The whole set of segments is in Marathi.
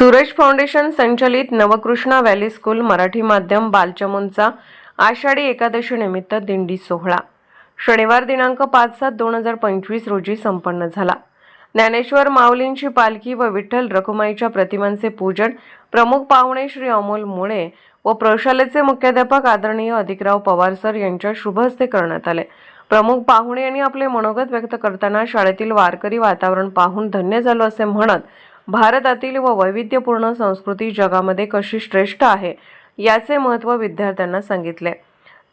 सूरज फाउंडेशन संचलित नवकृष्णा व्हॅली स्कूल मराठी माध्यम बालचमुनचा आषाढी एकादशी निमित्त दिंडी सोहळा. शनिवार दिनांक पाच सात दोन हजार पंचवीस रोजी संपन्न झाला. ज्ञानेश्वर माऊलींची पालखी व विठ्ठल रखुमाईच्या प्रतिमांचे पूजन प्रमुख पाहुणे श्री अमोल मुळे व प्रशालेचे मुख्याध्यापक आदरणीय अधिकराव पवार सर यांच्या शुभ हस्ते करण्यात आले. प्रमुख पाहुणे यांनी आपले मनोगत व्यक्त करताना शाळेतील वारकरी वातावरण पाहून धन्य झालो असे म्हणत भारतातील व वैविध्यपूर्ण संस्कृती जगामध्ये कशी श्रेष्ठ आहे याचे महत्त्व विद्यार्थ्यांना सांगितले.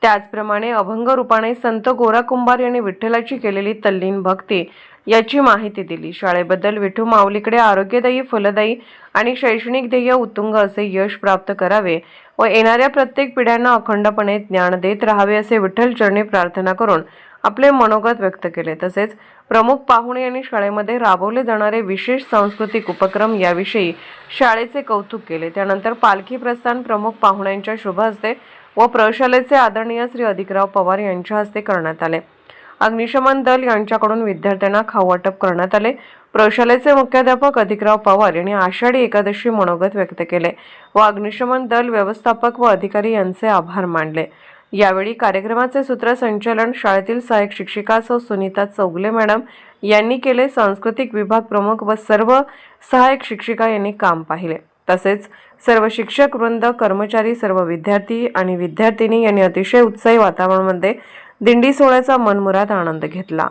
त्याचप्रमाणे अभंग रूपाने संत गोरा कुंभार यांनी विठ्ठलाची केलेली तल्लीन भक्ती याची माहिती दिली. शाळेबद्दल विठू माऊलीकडे आरोग्यदायी फलदायी आणि शैक्षणिक ध्येय उत्तुंग असे यश प्राप्त करावे व येणाऱ्या प्रत्येक पिढ्यांना अखंडपणे ज्ञान देत राहावे असे विठ्ठल चरणी प्रार्थना करून आपले मनोगत व्यक्त केले. तसेच प्रमुख पाहुणे यांनी शाळेमध्ये राबवले जाणारे विशेष सांस्कृतिक उपक्रम याविषयी शाळेचे कौतुक केले. त्यानंतर पालखी प्रस्थान प्रमुख पाहुण्यांच्या शुभ हस्ते व प्रशालेचे आदरणीय श्री अधिकराव पवार यांच्या हस्ते करण्यात आले. अग्निशमन दल यांच्याकडून विद्यार्थ्यांना खाऊ वाटप करण्यात आले. प्रशालेचे मुख्याध्यापक अधिकराव पवार यांनी आषाढी एकादशी मनोगत व्यक्त केले व अग्निशमन दल व्यवस्थापक व अधिकारी यांचे आभार मानले. यावेळी कार्यक्रमाचे सूत्रसंचालन शाळेतील सहाय्यक शिक्षिका सौ सुनीता चौगले मॅडम यांनी केले. सांस्कृतिक विभाग प्रमुख व सर्व सहाय्यक शिक्षिका यांनी काम पाहिले. तसेच सर्व शिक्षक वृंद कर्मचारी सर्व विद्यार्थी आणि विद्यार्थिनी यांनी अतिशय उत्साही वातावरणामध्ये दिंडी सोहळ्याचा मनमुराद आनंद घेतला.